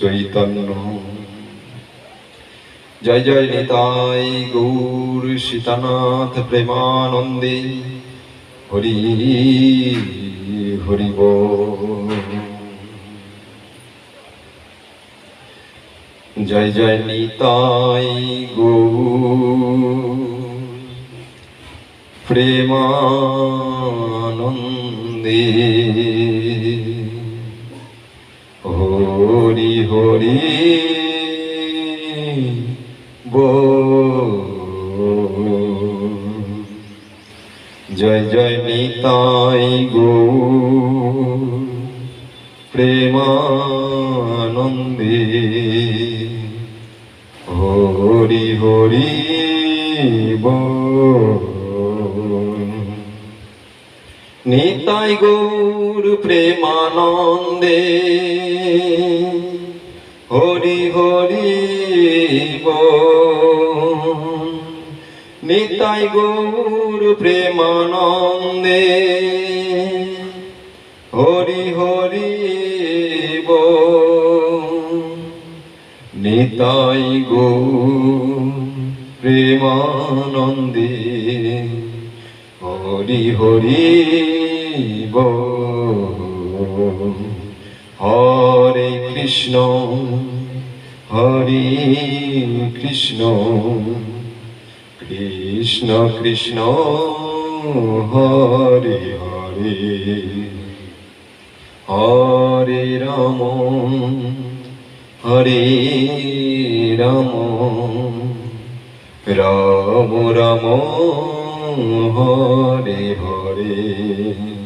চৈতন্য। জয় জয় নিতাই গৌর সীতানাথ প্রেমানন্দে। হরি হরি বল। জয় জয় নিতাই গৌর প্রেমানন্দে। হরি হরি জয় জয় নিতাই গো প্রেমানন্দে। হরি হরি বল। নিতাই গৌর প্রেমানন্দে। হরি হরি নিতাই গৌর প্রেমানন্দে। হরি হরি নিতাই গৌর প্রেমানন্দে। হরি হরি বল হরে কৃষ্ণ হরে কৃষ্ণ। কৃষ্ণ কৃষ্ণ, হরে হরে। হরে রাম হরে রাম। রাম রাম, হরে হরে।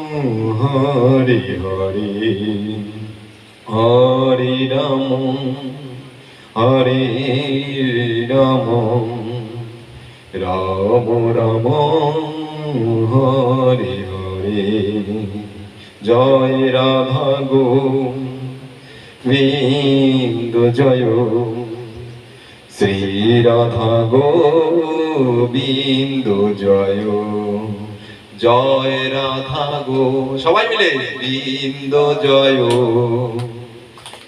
হরে হরে হরে রাম হরে রাম রাম রাম, হরে হরে, জয় রাধা গো বিন্দু জয় শ্রী রাধা গোবিন্দ, জয়। জয় রাধা গো। সবাই মিলে। বিন্দ জয়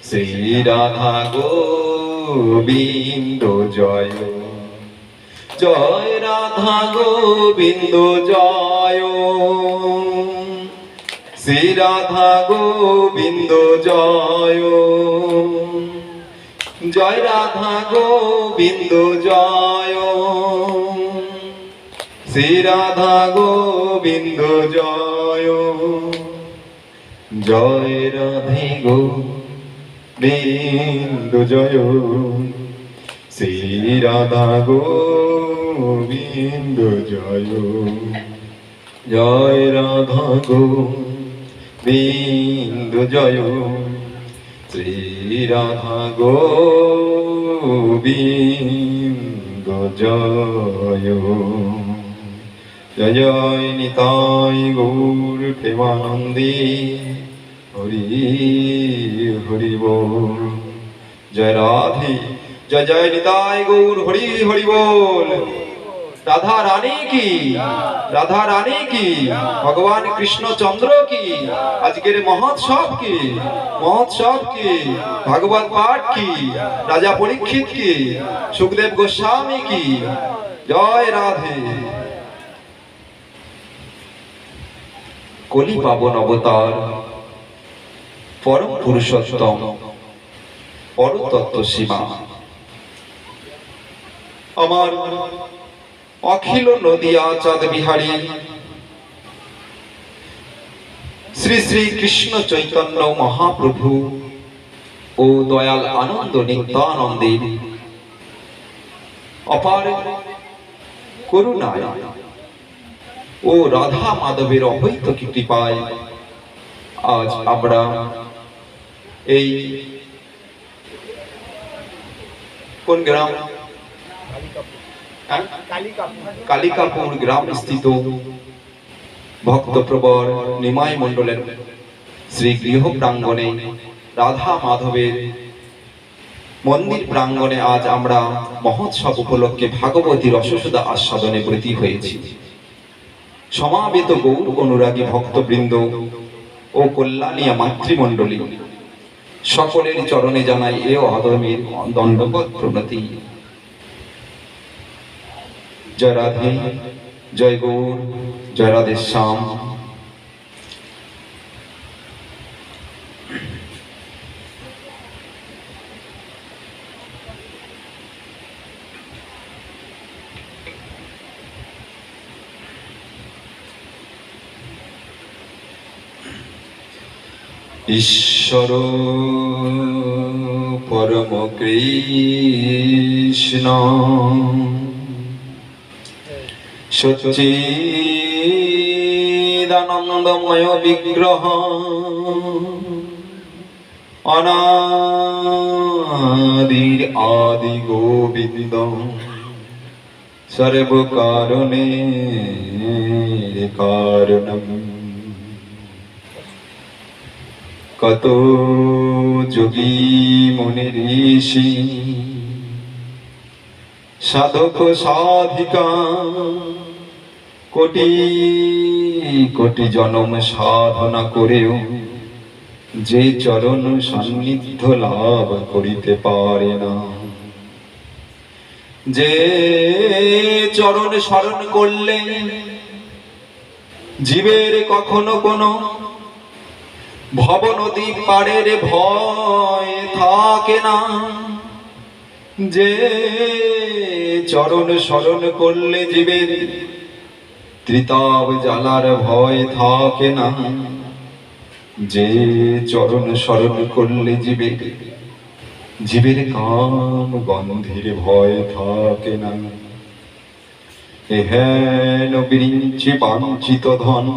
শ্রী রাধা গোবিন্দ জয় জয় রাধা গোবিন্দ জয় শ্রী রাধা গোবিন্দ জয় জয় রাধা গোবিন্দ জয় শ্রী রাধা গোবিন্দ, জয়। জয় রাধে গো, বিন্দু জয়। শ্রী রাধা গোবিন্দ, জয়। জয় রাধা গো, বিন্দু জয়। শ্রী রাধা গোবিন্দ, জয়। জয় নিতাই গৌর প্রেমানন্দী। হরি হরি বল। জয় রাধে, জয় জয় নিতাই গৌর, হরি হরি বল। রাধা রানী কি? রাধা রানী কি? ভগবান কৃষ্ণচন্দ্র কি? আজকের মহোৎসব কি? মহোৎসব কি? ভাগবত পাঠ কি? রাজা পরীক্ষিত কি? সুখদেব গোস্বামী কি? জয় রাধে। কলি পাবন অবতার। পরম পুরুষোত্তম, পরতত্ত্ব সীমা। আমার অখিল নদিয়া চাঁদ বিহারী, শ্রী শ্রী কৃষ্ণ চৈতন্য মহাপ্রভু ও দয়াল আনন্দ নিত্যানন্দের অপার করুণায় ও রাধা মাধবের অবৈত কৃপায় আজ আমরা এই কোন গ্রাম হ্যাঁ? কালিকাপুর গ্রাম স্থিত ভক্তপ্রবর নিমাই মণ্ডলের শ্রী গৃহ প্রাঙ্গণে রাধা মাধবের মন্দির প্রাঙ্গণে আজ আমরা মহোৎসব উপলক্ষে ভাগবতী রসসুদা আস্বাদনে ব্রতী হয়েছি সমাবেত গৌর অনুরাগী ভক্তবৃন্দ ও কল্যাণীয় মাতৃমণ্ডলী। সকলের চরণে জানাই এ অধমের দণ্ডবত প্রণতি জয় রাধে, জয় গৌর, জয় রাধে শ্যাম। ঈশ্বর পরম কৃষ্ণ। সচ্চিদানন্দময় বিগ্রহ। অনাদির আদি গোবিন্দ সর্বকারণে কারণম। কত যোগী মনে ঋষি। সাধক সাধিকা, কোটি কোটি জনম সাধনা করেও যে চরণ সান্নিধ্য লাভ করিতে পারে না। যে চরণ স্মরণ করলে জীবের কখনো কোনো ভব নদী পাড়ের ভয় থাকে না। যে চরণ স্মরণ করলে জীবের ত্রিতাব জ্বালার ভয় থাকে না। যে চরণ স্মরণ করলে জীবের জীবের কাম গন্ধের ভয় থাকে না। হেন বিরিঞ্চি বাঞ্ছিত ধন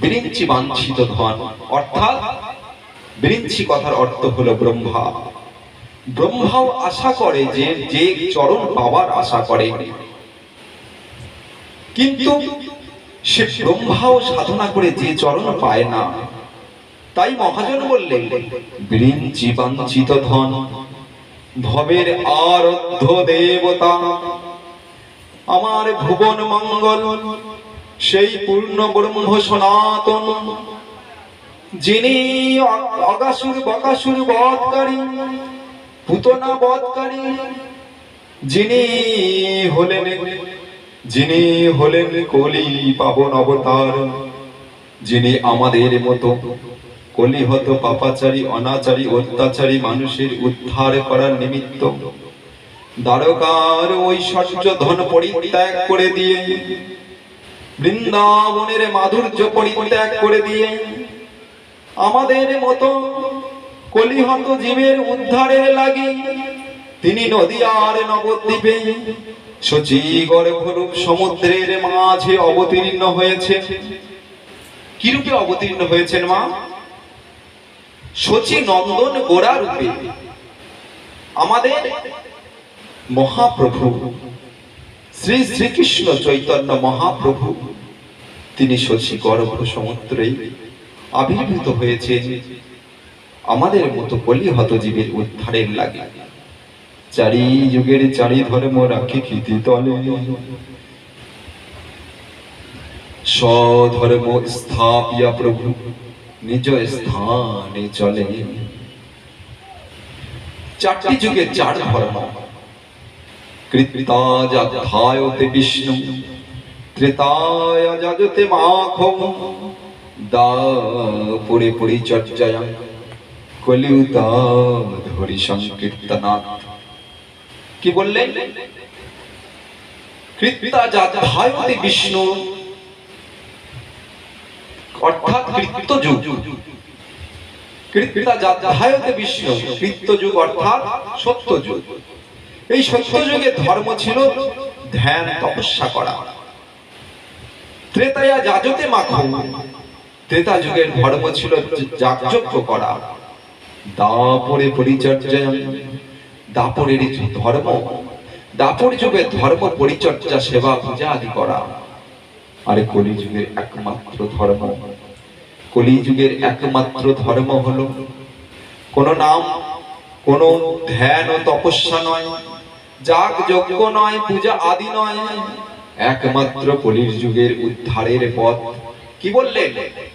বিরিঞ্চি বাঞ্ছিত ধন। অর্থাৎ বিরিঞ্চি কথার অর্থ হলো ব্রহ্মা। ব্রহ্মাও আশা করে যে যে চরণ পাওয়ার আশা করে। কিন্তু সে ব্রহ্মাও সাধনা করে যে চরণ পায় না। তাই মহাজন বললেন, বিরিঞ্চি বাঞ্ছিত ধন ভবের আরাধ্য দেবতা আমার ভুবন মঙ্গল, সেই পূর্ণ ব্রহ্ম সনাতন, যিনি অগাসুর বকাসুর বধকারী, পুতনা বধকারী, যিনি হলেন যিনি হলেন কলি পাবন অবতার, যিনি আমাদের মতো কলিহত পাপাচারী, অনাচারী, অত্যাচারী মানুষের উদ্ধার করার নিমিত্ত। দ্বারকার ঐশ্বর্য ধন পরিত্যাগ করে দিয়ে, বৃন্দাবনের মাধুর্য পরিত্যাগ করে দিয়ে, আমাদের মতো কলিহত জীবের উদ্ধারের লাগি, তিনি নদীয়ার নবদ্বীপে সচি গর্ভরূপ সমুদ্রের মাঝে অবতীর্ণ হয়েছে। কিরূপে অবতীর্ণ হয়েছেন মা? সচি নন্দন গোড়া রূপে আমাদের মহাপ্রভু। শ্রী শ্রীকৃষ্ণ চৈতন্য মহাপ্রভু। তিনি শশী গর্ভ সমুদ্রে আবির্ভূত হয়েছেন। আমাদের মতো কলিহত জীবের উদ্ধারের লাগে। চারি যুগের চারি ধর্ম রাখি খিতি তলে। স্বধর্ম স্থাপিয়া প্রভু, নিজ স্থানে চলে চারটি যুগে চার ধর্ম। কৃতাযাধ্যায়তে বিষ্ণু ত্রেতায় মাখম পরিচর্যায় কলিউতা ধরি সংকীর্তনাথ কি বললেন বিষ্ণু, অর্থাৎ কৃত্য যুগ কৃত্যাযাধ্যায়তে বিষ্ণু যুগ অর্থাৎ সত্য যুগ এই সত্য যুগে ধর্ম ছিল ধ্যান, তপস্যা করা। ত্রেতায়া যাজতে মাখো। ত্রেতা যুগের ধর্ম ছিল যাগযজ্ঞ করা। দাপরে পরিচর্যা দাপরের ধর্ম। দাপর যুগে ধর্ম পরিচর্যা, সেবা পূজা আদি করা। আর কলিযুগের একমাত্র ধর্ম। কলি যুগের একমাত্র ধর্ম হলো কোন নাম, কোন ধ্যান ও তপস্যা নয়। যাগ যজ্ঞ নয়, পূজা আদি নয়, একমাত্র কলির যুগের উদ্ধারের পথ। কি বললেন?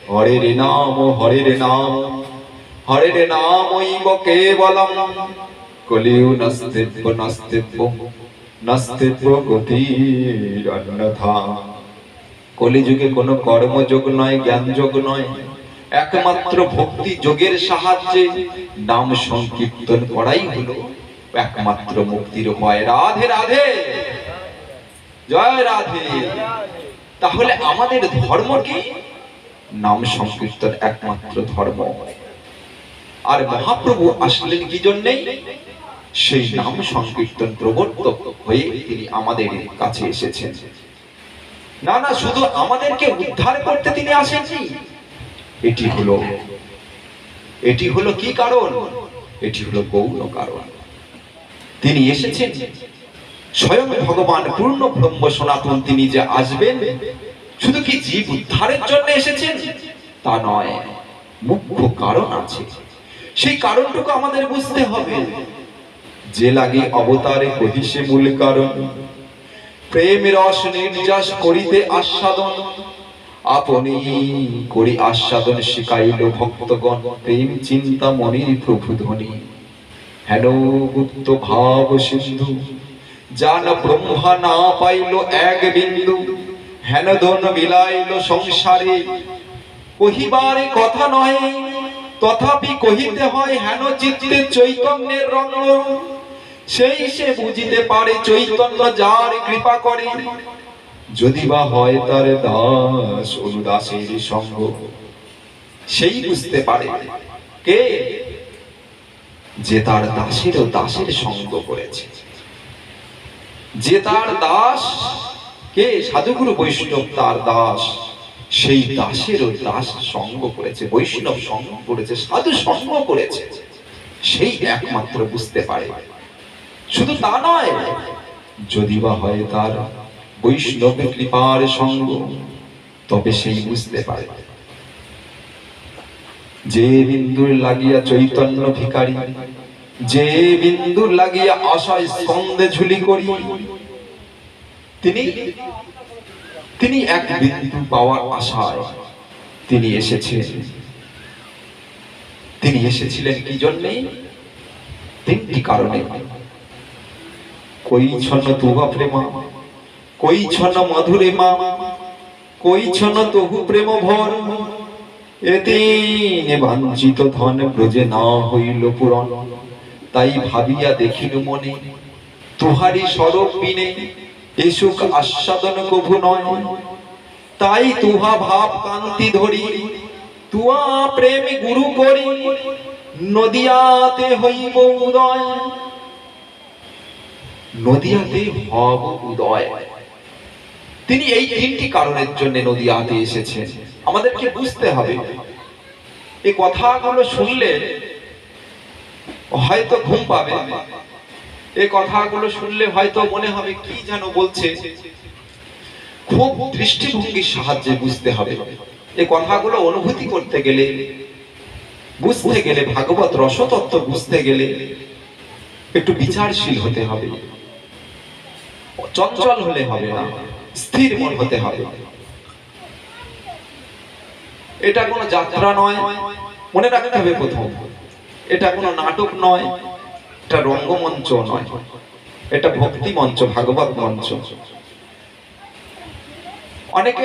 হরের নাম হরের নাম হরের নাম ঐব কেবলম। কলিউ নাস্তিত্ব নাস্তিত্ব নাস্তিত্ব গতির অন্যথা। কলিযুগে কোনো কর্মযোগ নয়, জ্ঞানযোগ নয়, একমাত্র ভক্তি যোগের সাহায্যে। নাম সংকীর্তন করাই হলো একমাত্র মুক্তির উপায়। রাধে রাধে। জয় রাধে। তাহলে আমাদের ধর্ম কি? নাম সংকীর্তন একমাত্র ধর্ম। আর মহাপ্রভু আসলেন কি জন্যে সেই নাম সংকীর্তন প্রবর্তক হয়ে তিনি আমাদের কাছে এসেছেন। না না, শুধু আমাদেরকে উদ্ধার করতে তিনি আসেননি। এটি হলো এটি হলো কি কারণ? এটি হলো গৌণ কারণ। তিনি এসেছেন। স্বয়ং ভগবান পূর্ণ ব্রহ্ম সনাতন তিনি যে আসবেন, শুধু কি জীব উদ্ধারের জন্য এসেছেন? তা নয়, মুখ্য কারণ আছে। সেই কারণটুকু আমাদের বুঝতে হবে। যে লাগে অবতারে কহিসে মূল কারণ। প্রেম রস নির্যাস করিতে আস্বাদন। আপনি করি আস্বাদন শিখাইল ভক্তগণ। প্রেম চিন্তা মনির প্রভু ধ্বনি হেন গুপ্ত ভাব সিন্ধু? জান ব্রহ্মা না পাইল এক বিন্দু, হেন ধন বিলাইল সংসারে। কহিবারে কথা নয় তথাপি কহিতে হয় হেন চিত্তে চৈতন্যের রঙ্গ সেই সে বুঝিতে পারে চৈতন্য যার কৃপা করে। যদি বা হয় তার দাস অনুদাসের সঙ্গ। সেই বুঝতে পারে। কে? যে তার দাসেরও দাসের সঙ্গ করেছে। যে তার দাস, কে? সাধুগুরু বৈষ্ণব তার দাস, সেই দাসেরও দাস সঙ্গ করেছে, বৈষ্ণব সঙ্গ করেছে, সাধু সঙ্গ করেছে। সেই একমাত্র বুঝতে পারে। শুধু তা নয়, যদি বা হয় তার বৈষ্ণব কৃপার সঙ্গ, তবে সেই বুঝতে পারে। যে বিন্দু লাগিয়া চৈতন্য ভিকারী যে বিন্দুর লাগিয়া আশায় স্কন্দে ঝুলি করি, তিনি তিনি এক বিন্দু পাওয়ার আশায় তিনি এসেছেন। তিনি এসেছিলেন কি জন্যে? তিনটি কারণে। কই ছন্ন তুহা প্রেমা কই ছন্ন মধুরে মা কই ছন্ন তহু প্রেম ভর এদিন বাঞ্ছিত ধন ব্রজে না হইল পুরন তাই ভাবিয়া দেখিল মনে, তুহারি স্বরূপ বিনে এসুক আস্বাদন কভু নয়। তাই তুহা ভাব কান্তি ধরি, তুয়া প্রেম গুরু করি, নদিয়াতে হইব উদয়। নদিয়াতে হব উদয়। তিনি এই তিনটি কারণের জন্য নদিয়াতে এসেছেন আমাদেরকে বুঝতে হবে এই কথাগুলো শুনলে হয়তো ঘুম পাবে। এই কথাগুলো শুনলে হয়তো মনে হবে কি যেন বলছে। খুব দৃষ্টিভঙ্গির সাহায্যে বুঝতে হবে। এই কথাগুলো অনুভূতি করতে গেলে, বুঝতে গেলে, ভাগবত রসতত্ত্ব বুঝতে গেলে একটু বিচারশীল হতে হবে। চঞ্চল হলে হবে না। স্থির মন হতে হবে। এটা কোনো যাত্রা নয়, মনে রাখতে হবে প্রথম। এটা কোনো নাটক নয়, এটা রঙ্গমঞ্চ নয়। এটা ভক্তি মঞ্চ, ভাগবত মঞ্চ। অনেকে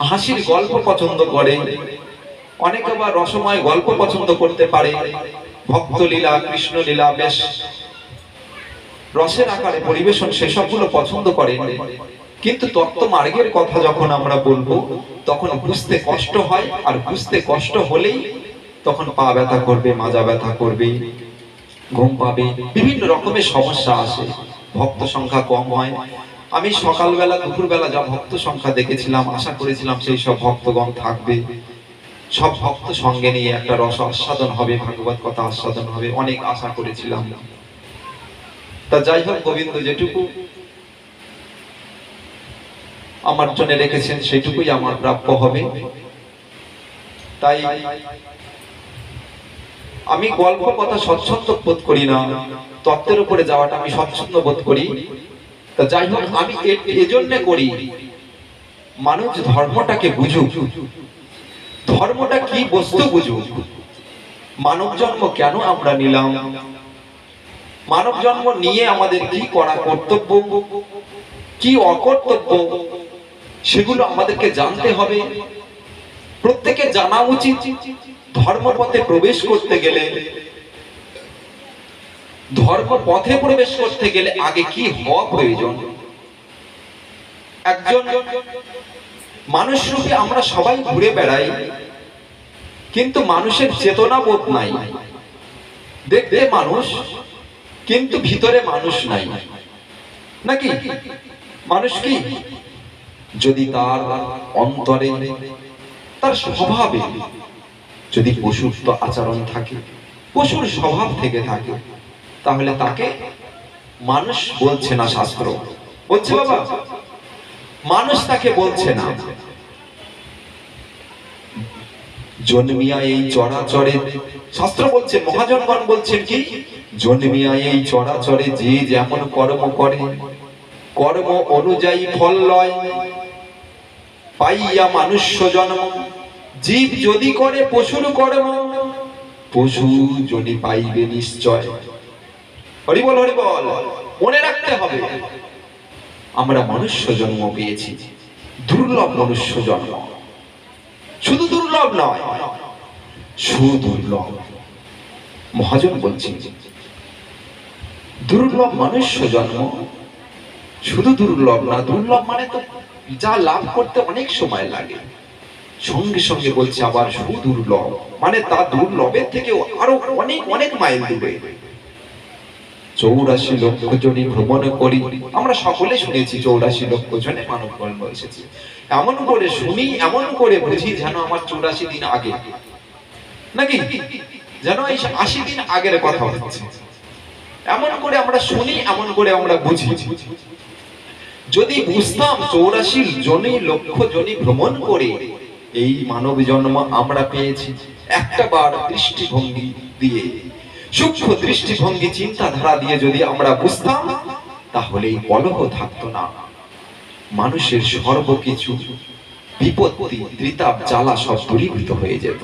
হাসির গল্প পছন্দ করে, অনেকে বা রসময় গল্প পছন্দ করতে পারে। ভক্ত লীলা কৃষ্ণ লীলা বেশ। রসের আকারে পরিবেশন সেসবগুলো পছন্দ করে কিন্তু তত্ত্ব মার্গের কথা যখন আমরা বলব, তখন বুঝতে কষ্ট হয়, আর বুঝতে কষ্ট হলেই তখন পা ব্যথা করবে, মাজা ব্যথা করবে, ঘুম পাবে। বিভিন্ন রকমের সমস্যা আসে। ভক্ত সংখ্যা কম হয়। আমি সকালবেলা, দুপুরবেলা যা ভক্ত সংখ্যা দেখেছিলাম, আশা করেছিলাম সেই সব ভক্তগণ থাকবে। সব ভক্ত সঙ্গে নিয়ে একটা রস আস্বাদন হবে, ভাগবত কথা আস্বাদন হবে, অনেক আশা করেছিলাম। তা যাই হোক, গোবিন্দ যেটুকু আমার জন্য রেখেছেন সেটুকুই আমার প্রাপ্য হবে। তাই আমি গল্প কথা স্বচ্ছন্দ বোধ করি না, তত্ত্বের উপরে যাওয়াটা আমি স্বচ্ছন্দ বোধ করি। তা যাই হোক, আমি এজন্যে করি, মানুষ ধর্মটাকে বুঝুক। ধর্মটা কি বস্তু বুঝুক? মানব জন্ম কেন আমরা নিলাম? মানব জন্ম নিয়ে আমাদের কি করা কর্তব্য? কি অকর্তব্য? সেগুলো আমাদেরকে জানতে হবে। প্রত্যেকে জানা উচিত ধর্মপথে প্রবেশ করতে গেলে ধর্ম পথে প্রবেশ করতে গেলে আগে কি হওয়া প্রয়োজন? একজন মানুষ রূপে আমরা সবাই ঘুরে বেড়াই, কিন্তু মানুষের চেতনা বোধ নাই। দেখতে মানুষ, কিন্তু ভিতরে মানুষ নাই। নাকি? মানুষ কি? যদি তার অন্তরে তার স্বভাবে যদি পশুত্ব আচরণ থাকে, পশুর স্বভাব থেকে থাকে, তাহলে তাকে মানুষ বলছে না শাস্ত্র। বলছে বাবা, মানুষ তাকে বলছে না। জন্মিয়া এই চরাচরে, শাস্ত্র বলছে, মহাজনগণ বলছেন কি? জন্মিয়া এই চরাচরে যে যেমন কর্ম করে, কর্ম অনুযায়ী ফল লয় পাইয়া মানুষ্য জন্ম। জীব যদি করে, পশুর কর্ম। পশু যদি পাইবে নিশ্চয়। হরিবল হরিবল মনে রাখতে হবে, আমরা মনুষ্য জন্ম পেয়েছি। দুর্লভ মনুষ্য জন্ম। শুধু দুর্লভ নয়, সুদুর্লভ। মহাজন বলছেন, দুর্লভ মনুষ্য জন্ম, শুধু দুর্লভ না, দুর্লভ মানে তো যা লাভ করতে অনেক সময় লাগে। সঙ্গে সঙ্গে বলছে, আবার সুদুর্লভ। মানে তা দুর্লভের থেকেও আরও অনেক অনেক মাইল দূরে। চৌরাশি লক্ষ জনই ভ্রমণ করি। আমরা সকলে শুনেছি চৌরাশি লক্ষ জনে মানব কর্ম এসেছে। এমন করে শুনি, এমন করে বুঝি যেন আমার চৌরাশি দিন আগে। নাকি? যেন এই আশি দিন আগের কথা হচ্ছে। এমন করে আমরা শুনি, এমন করে আমরা বুঝি। যদি বুঝতাম চৌরাশি জনই লক্ষ জনে ভ্রমণ করে, এই মানব জন্ম আমরা পেয়েছি একটা বার দৃষ্টিভঙ্গি দিয়ে। সূক্ষ্ম দৃষ্টিভঙ্গি চিন্তাধারা দিয়ে যদি আমরা বুঝতাম তাহলে এই কলহ থাকতো না। মানুষের সর্বকিছু, বিপত্তি, ত্রিতাপ, জ্বালা সব দূরীভূত হয়ে যেত।